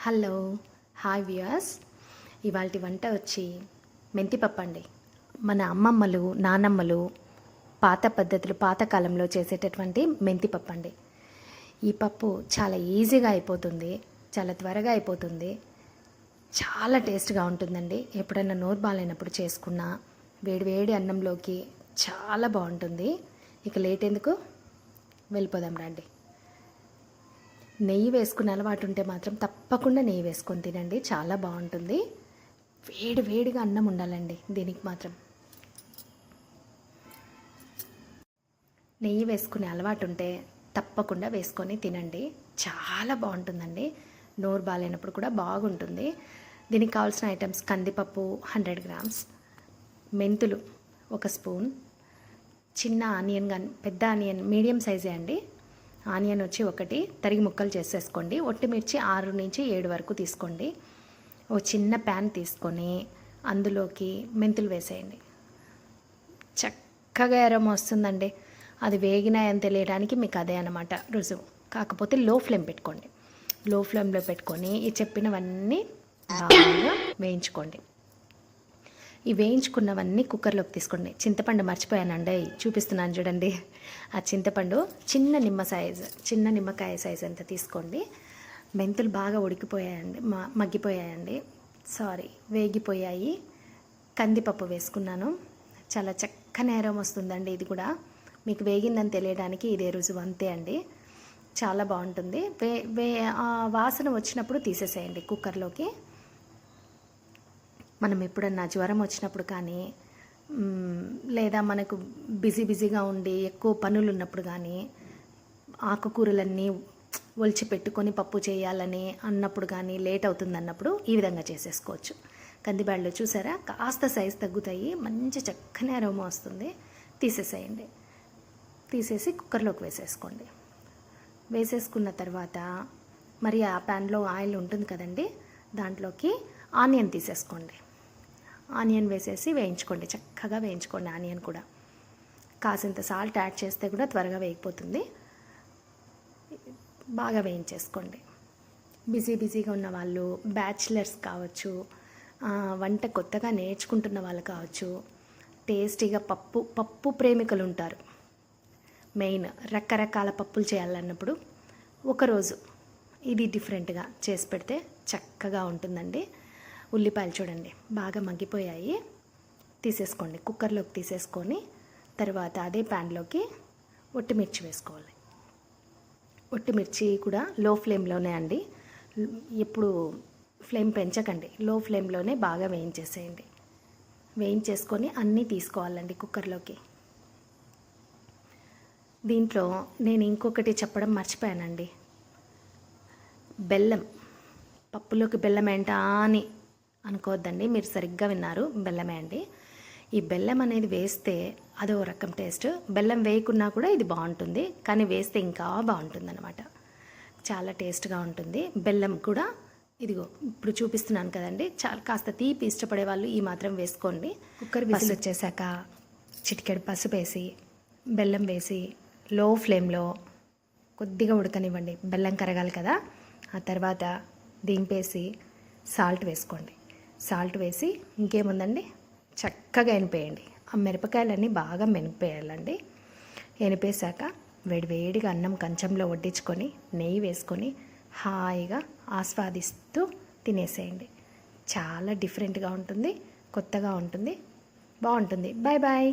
Hello hi viewers. ఇవాళ వంట వచ్చి మెంతిపప్పు అండి. మన అమ్మమ్మలు నానమ్మలు పాత పద్ధతులు పాతకాలంలో చేసేటటువంటి మెంతిపప్పు అండి. ఈ పప్పు చాలా ఈజీగా అయిపోతుంది చాలా త్వరగా అయిపోతుంది చాలా టేస్ట్గా ఉంటుందండి. ఎప్పుడైనా నోరు బాగాలేనప్పుడు చేసుకున్న వేడివేడి అన్నంలోకి చాలా బాగుంటుంది. ఇక లేట్ ఎందుకు? వెళ్ళిపోదాం రండి. నెయ్యి వేసుకునే అలవాటు ఉంటే మాత్రం తప్పకుండా నెయ్యి వేసుకొని తినండి. చాలా బాగుంటుంది. వేడి వేడిగా అన్నం ఉండాలండి దీనికి మాత్రం. నెయ్యి వేసుకునే అలవాటు ఉంటే తప్పకుండా వేసుకొని తినండి. చాలా బాగుంటుందండి. నోరు బాగాలేనప్పుడు కూడా బాగుంటుంది. దీనికి కావాల్సిన ఐటమ్స్ కందిపప్పు హండ్రెడ్ గ్రామ్స్ మెంతులు ఒక స్పూన్ చిన్న ఆనియన్ కానీ పెద్ద ఆనియన్ మీడియం సైజే అండి. ఆనియన్ వచ్చి ఒకటి తరిగి ముక్కలు చేసేసుకోండి. ఒట్టిమిర్చి ఆరు నుంచి ఏడు వరకు తీసుకోండి. ఓ చిన్న ప్యాన్ తీసుకొని అందులోకి మెంతులు వేసేయండి. చక్కగా ఎరం వస్తుందండి అది వేగినాయని తెలియడానికి మీకు అదే అనమాట రుజువు. కాకపోతే లో ఫ్లేమ్ పెట్టుకోండి. లో ఫ్లేమ్లో పెట్టుకొని ఈ చెప్పినవన్నీ బాగా వేయించుకోండి. ఈ వేయించుకున్నవన్నీ కుక్కర్లోకి తీసుకోండి. చింతపండు మర్చిపోయానండి చూపిస్తున్నాను చూడండి. ఆ చింతపండు చిన్న నిమ్మ సైజ్ చిన్న నిమ్మకాయ సైజ్ అంత తీసుకోండి. మెంతులు బాగా ఉడికిపోయాయండి. మ మగ్గిపోయాయండి. సారీ వేగిపోయాయి. కందిపప్పు వేసుకున్నాను. చాలా చక్కని నేరం వస్తుందండి ఇది కూడా. మీకు వేగిందని తెలియడానికి ఇదే రుజు అంతే అండి. చాలా బాగుంటుంది. వే వే వాసన వచ్చినప్పుడు తీసేసేయండి కుక్కర్లోకి. మనం ఎప్పుడన్నా జ్వరం వచ్చినప్పుడు కానీ లేదా మనకు బిజీ బిజీగా ఉండి ఎక్కువ పనులు ఉన్నప్పుడు కానీ ఆకుకూరలన్నీ ఒలిచి పెట్టుకొని పప్పు చేయాలని అన్నప్పుడు కానీ లేట్ అవుతుంది అన్నప్పుడు ఈ విధంగా చేసేసుకోవచ్చు. కందిబ్యాళ్ళు చూసారా? కాస్త సైజ్ తగ్గుతాయి మంచి చక్కని అరోమా వస్తుంది. తీసేసేయండి. తీసేసి కుక్కర్లోకి వేసేసుకోండి. వేసేసుకున్న తర్వాత మరి ఆ ప్యాన్లో ఆయిల్ ఉంటుంది కదండి దాంట్లోకి ఆనియన్ తీసేసుకోండి. ఆనియన్ వేసేసి వేయించుకోండి. చక్కగా వేయించుకోండి ఆనియన్ కూడా. కాసింత సాల్ట్ యాడ్ చేస్తే కూడా త్వరగా వేగిపోతుంది. బాగా వేయించేసుకోండి. బిజీ బిజీగా ఉన్న వాళ్ళు బ్యాచిలర్స్ కావచ్చు వంట కొత్తగా నేర్చుకుంటున్న వాళ్ళు కావచ్చు టేస్టీగా పప్పు పప్పు ప్రేమికులు ఉంటారు. మెయిన్ రకరకాల పప్పులు చేయాలన్నప్పుడు ఒకరోజు ఇది డిఫరెంట్గా చేసి పెడితే చక్కగా ఉంటుందండి. ఉల్లిపాయలు చూడండి బాగా మగ్గిపోయాయి. తీసేసుకోండి కుక్కర్లోకి తీసేసుకొని తర్వాత అదే ప్యాన్లోకి ఒట్టిమిర్చి వేసుకోవాలి. ఒట్టిమిర్చి కూడా లో ఫ్లేమ్లోనే అండి. ఎప్పుడు ఫ్లేమ్ పెంచకండి లో ఫ్లేమ్లోనే బాగా వేయించేసేయండి. వేయించేసుకొని అన్నీ తీసుకోవాలండి కుక్కర్లోకి. దీంట్లో నేను ఇంకొకటి చెప్పడం మర్చిపోయానండి. బెల్లం పప్పులోకి బెల్లం ఏంటా అని అనుకోవద్దండి. మీరు సరిగ్గా విన్నారు. బెల్లమే అండి. ఈ బెల్లం అనేది వేస్తే అదో రకం టేస్ట్. బెల్లం వేయకున్నా కూడా ఇది బాగుంటుంది. కానీ వేస్తే ఇంకా బాగుంటుంది అనమాట చాలా టేస్ట్గా ఉంటుంది. బెల్లం కూడా ఇదిగో ఇప్పుడు చూపిస్తున్నాను కదండి. చాలా కాస్త తీపి ఇష్టపడే వాళ్ళు ఈ మాత్రం వేసుకోండి. కుక్కర్ విజిల్ వచ్చేసాక చిటికెడు పసుపు వేసి బెల్లం వేసి లో ఫ్లేమ్లో కొద్దిగా ఉడకనివ్వండి. బెల్లం కరగాలి కదా. ఆ తర్వాత దింపేసి సాల్ట్ వేసుకోండి. సాల్ట్ వేసి ఇంకేముందండి? చక్కగా ఎనిపేయండి. ఆ మిరపకాయలన్నీ బాగా మెనిపేయాలండి ఎనిపేశాక వేడివేడిగా అన్నం కంచంలో వడ్డించుకొని నెయ్యి వేసుకొని హాయిగా ఆస్వాదిస్తూ తినేసేయండి. చాలా డిఫరెంట్గా ఉంటుంది కొత్తగా ఉంటుంది బాగుంటుంది. Bye bye